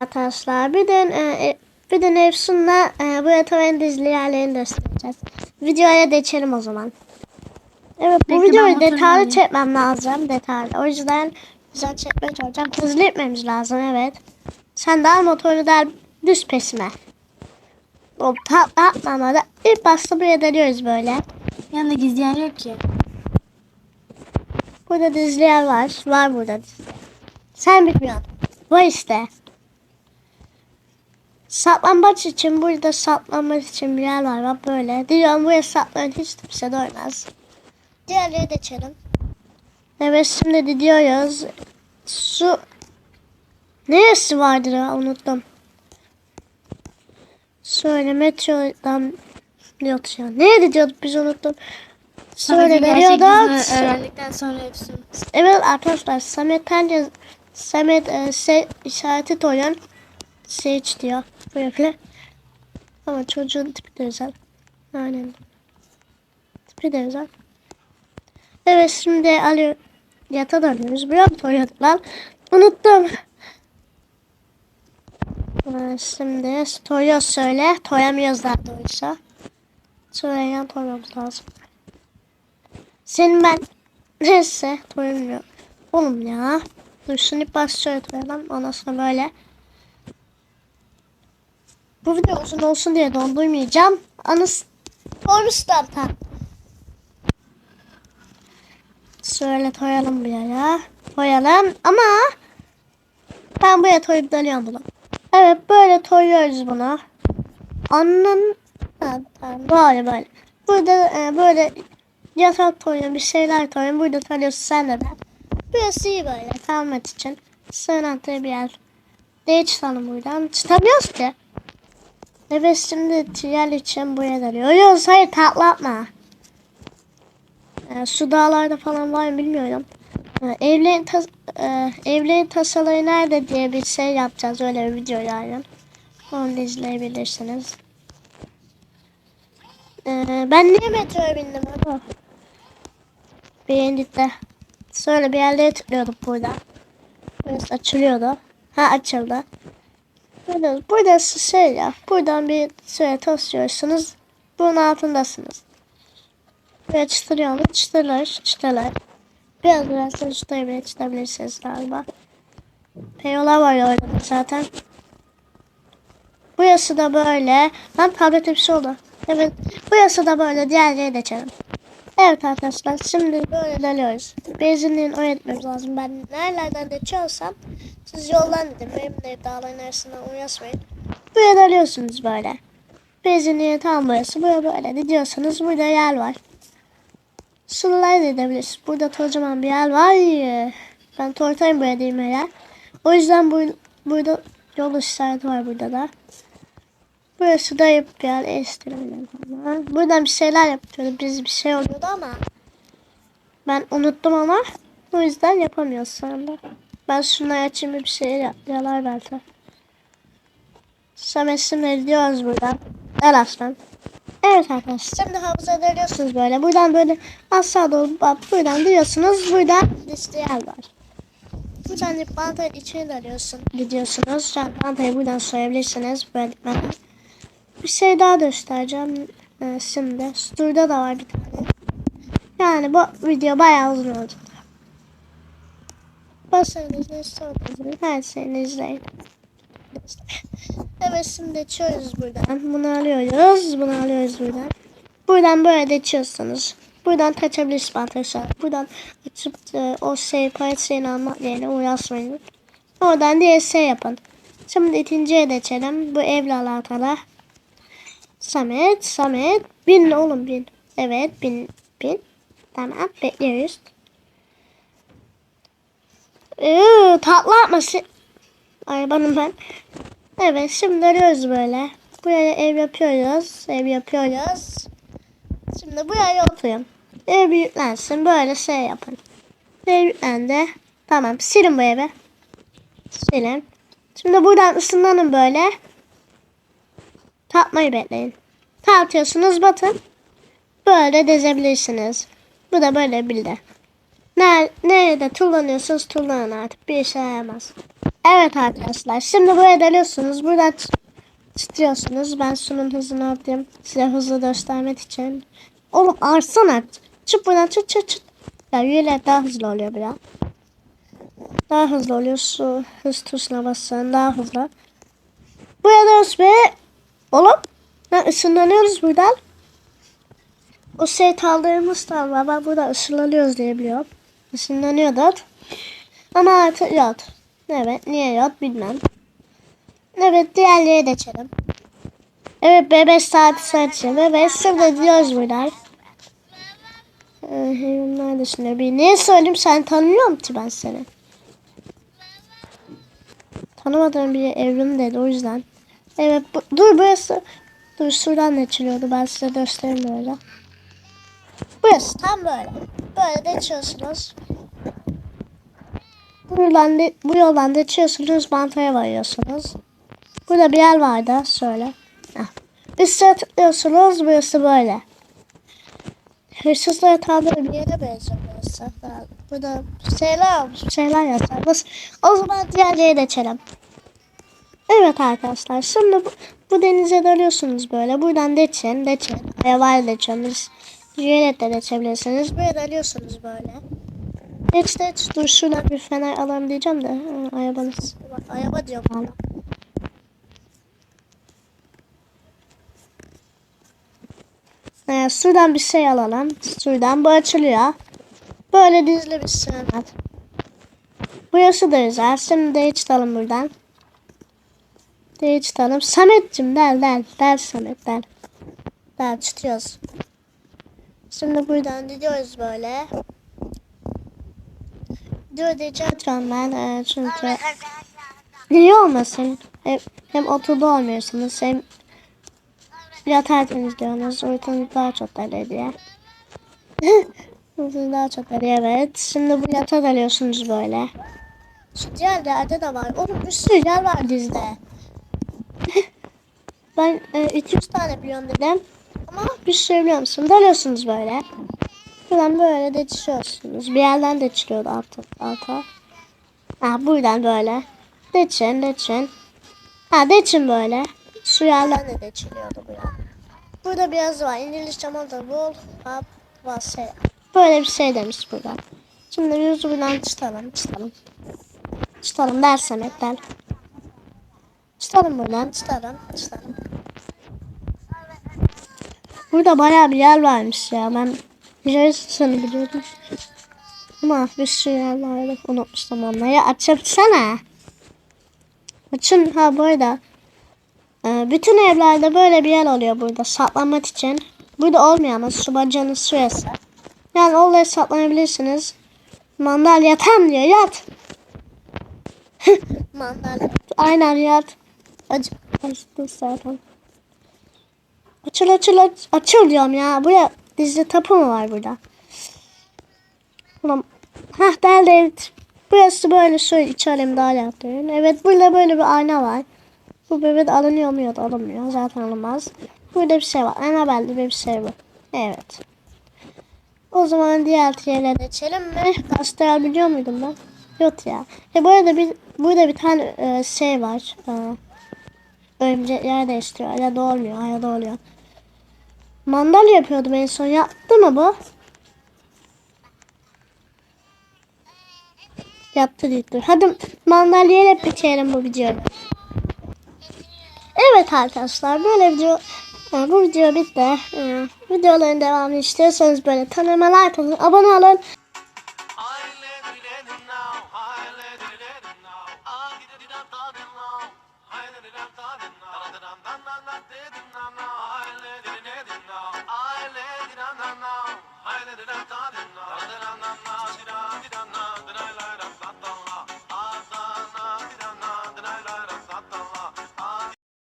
Arkadaşlar bir de e, bir de Efsun'la e, bu yatağın dizili yerlerini göstereceğiz. Videoya geçelim o zaman. Evet bu videoyu detaylı çekmem lazım detaylı. O yüzden güzel çekmeye çalışacağım. Hızlı gitmemiz lazım evet. Sen daha motoru der düz pesime. O tatlı atmamada ilk başta buraya dönüyoruz böyle. Yanında gizli yer yok ki. Burada dizili yer var. Var burada dizili. Sen bilmiyorsun. Var işte. Saklambaç için burada saklanmak için bir yer var. Bak böyle. Diyorum buraya saklanın hiç kimse doymaz. Diğerleri geçelim. Evet şimdi gidiyoruz. Su Neresi vardır unuttum. Şöyle metrodan yok ya. Nereye gidiyorduk biz unuttum. Yüzünü veriyorduk. öğrendikten sonra hepsini. Evet arkadaşlar Samet bence Samet e, se, işareti koyun. Seç diyor. Böyle. Ama çocuğun tipi de özel. Aynen. Tipi de özel. Evet şimdi alıyor. Yata dönüyoruz. Buraya mı koyuyorduk lan? Unuttum. Şimdi toyuyoruz söyle. Toyamıyoruz daha doğrusu. Söyleyen toymamız lazım. Senin ben neyse toyamıyor. Oğlum ya. Dur ilk başta şöyle toyalım. Ondan sonra böyle. Bu video uzun olsun diye dondurmayacağım. Anıs Olmuşlar tam. Şöyle toyalım buraya. Toyalım ama ben buraya toyup dönüyorum bunu. Evet böyle toyuyoruz bunu. Anın böyle böyle. Burada e, böyle yatak toyun bir şeyler toyun. Burada tanıyorsun sen de ben. Burası iyi böyle kalmak için. Sığınatığı bir yer. Çıkalım buradan. Çıkamıyoruz ki. Evet şimdi tiyel için buraya dalıyoruz. Hayır tatlı atma. Ee, su dağlarda falan var mı bilmiyorum. Ee, evlerin, tas e, evlerin tasaları nerede diye bir şey yapacağız. Öyle bir video yarın. Onu da izleyebilirsiniz. Ee, ben niye metroya bindim? Ama? Beğendik Sonra bir yerlere tıklıyorduk burada. Burası açılıyordu. Ha açıldı. Burada, burası şey ya. Buradan bir şöyle taşıyorsunuz. Bunun altındasınız. Böyle çıtırıyorsunuz. Çıtırlar, çıtırlar. Biraz biraz çıtırabilir, çıtırabilirsiniz galiba. Peyola var orada zaten. Burası da böyle. Lan tabletim şey oldu. Evet. Burası da böyle. Diğerleri geçelim. Evet arkadaşlar şimdi böyle dönüyoruz. Benzinliğin oraya gitmemiz lazım. Ben nerelerden geçiyorsam siz yoldan gidin. Benim de dağların arasından uğraşmayın. Buraya dönüyorsunuz böyle. Benzinliğin tam burası. Buraya böyle gidiyorsanız burada yer var. Şuralara da gidebilirsiniz. Burada kocaman bir yer var. Ben tortayım buraya değil yer. O yüzden bu, burada yol işareti var burada da. Burası da yap yani estirelim falan. Buradan bir şeyler yapıyordu. Biz bir şey oluyordu ama ben unuttum ama o yüzden yapamıyoruz sonra. Ben şunları açayım bir şey yap- yalar belki. Samet'simle gidiyoruz buradan. El aslan. Evet arkadaşlar şimdi havuza dönüyorsunuz böyle. Buradan böyle aşağı doğru buradan diyorsunuz. Buradan liste yer var. Buradan ip bantayı içine dalıyorsun. Gidiyorsunuz. Sen bantayı buradan soyabilirsiniz. Böyle gitmeden. Bir şey daha göstereceğim ee, şimdi. Şurada da var bir tane. Yani bu video bayağı uzun oldu. Basarınız ne sorunuz her şeyini izleyin. Evet şimdi açıyoruz buradan. Bunu alıyoruz. Bunu alıyoruz buradan. Buradan böyle de açıyorsunuz. Buradan kaçabilirsiniz arkadaşlar. Buradan açıp e, o şey parçayı almak yerine uğraşmayın. Oradan diye şey yapın. Şimdi ikinciye geçelim. Bu evle alakalı. Samet, Samet. Bin oğlum bin. Evet bin, bin. Tamam bekliyoruz. Ee, tatlı atması. Arabanın ben. Evet şimdi arıyoruz böyle. Buraya ev yapıyoruz. Ev yapıyoruz. Şimdi buraya oturun. Ev büyüklensin. Böyle şey yapın. Ev yüklendi. Tamam silin bu evi. Silin. Şimdi buradan ısınlanın böyle. Tatmayı bekleyin. Tartıyorsunuz batın. Böyle dezebilirsiniz. Bu da böyle bildi. Nerede, kullanıyorsunuz kullanın artık. Bir işe yaramaz. Evet arkadaşlar şimdi buraya deliyorsunuz. Buradan çıtıyorsunuz. Ben şunun hızını atayım. Size hızlı göstermek için. Oğlum arsana. Çık buradan çıt çıt çıt. Ya yine daha hızlı oluyor biraz. Daha hızlı oluyor. Su hız tuşuna basın. Daha hızlı. Buraya dönüyoruz oğlum ha, ışınlanıyoruz buradan. O kaldırımız da var. Ben burada ışınlanıyoruz diye biliyorum. Işınlanıyorduk. Ama artık yok. Evet niye yok bilmem. Evet diğerleri de açalım. Evet bebek saati saçı. Bebek şimdi diyoruz buradan. Hayvanlar dışında bir niye söyleyeyim sen tanımıyorum ki ben seni. Tanımadığım bir evrim dedi o yüzden. Evet bu, dur burası. Dur şuradan açılıyordu ben size göstereyim böyle. Burası tam böyle. Böyle de açıyorsunuz. Buradan de, bu yoldan da çıkıyorsunuz bantaya varıyorsunuz. Burada bir yer vardı şöyle. Heh. Üstüne tıklıyorsunuz burası böyle. Hırsızlara tabi bir yere benziyor burası. Burada şeyler olmuş şeyler yazarız. O zaman diğerleri de açalım. Evet arkadaşlar şimdi bu, bu denize dalıyorsunuz böyle. Buradan deçin deçin. Ayavar deçiyorsunuz. Yönet de geçebilirsiniz. Buraya dalıyorsunuz böyle. Geç geç dur şuradan bir fener alalım diyeceğim de. Bak, araba diyorum hala. Ee, şuradan bir şey alalım. Şuradan bu açılıyor. Böyle dizili bir sığınak. Burası da güzel. Şimdi de çıkalım buradan. De çıkalım. Samet'cim del del. Del Samet del. Del çıkıyoruz. Şimdi buradan gidiyoruz böyle. Dur diyeceğim ben e, çünkü niye olmasın? Hem, hem oturda olmuyorsunuz hem yatarken izliyorsunuz. Uykunuz daha çok deli diye. Uykunuz daha çok deli evet. Şimdi bu yatak alıyorsunuz böyle. Şu diğer yerde de var. Oğlum bir sürü yer var dizide. Ben e, 200 tane biliyorum dedim. Ama bir sürü biliyor musun? Dalıyorsunuz böyle. Buradan böyle de çıkıyorsunuz. Bir yerden de çıkıyordu alta. alta. Ha buradan böyle. Deçin deçin. Ha deçin böyle. Şu yerden de deçiliyordu buraya. Burada biraz var. İngilizce da bul. Hap was şey. Böyle bir şey demiş burada. Şimdi biz buradan çıkalım çıkalım. Çıkalım dersem hep der. Çıkalım buradan çıkalım çıkalım. Burada bayağı bir yer varmış ya. Ben Yarısını biliyordum. Ama bir sürü yer vardı. Unutmuştum onları. Açıpsana. Açın ha bu arada. e, bütün evlerde böyle bir yer oluyor burada. Saklamak için. Burada olmuyor ama su bacanı süresi. Yani oraya saklanabilirsiniz. Mandalya tam diyor yat. Mandalya. Aynen yat. Acı. Acıdı zaten. Açıl açıl aç, açıl diyorum ya. Buraya dizli tapu mu var burada? Ulan. Hah deldi evet. Burası böyle şöyle içelim daha yaptırın. Evet burada böyle bir ayna var. Bu bebek alınıyor mu ya da alınmıyor. Zaten alınmaz. Burada bir şey var. Annabelle bir şey var. Evet. O zaman diğer yerlere geçelim mi? Gazete biliyor muydum ben? Yok ya. E bu arada bir, burada bir tane e, şey var. E, örümcek yer değiştiriyor. Ya da olmuyor ya da oluyor. Mandal yapıyordum en son. Yaptı mı bu? Yaptı değil. Hadi mandalya bitirelim bu videoyu. Evet arkadaşlar böyle video e, bu video bitti. E, Videoların devamını istiyorsanız böyle tanımalar atın. Abone olun. I i need it now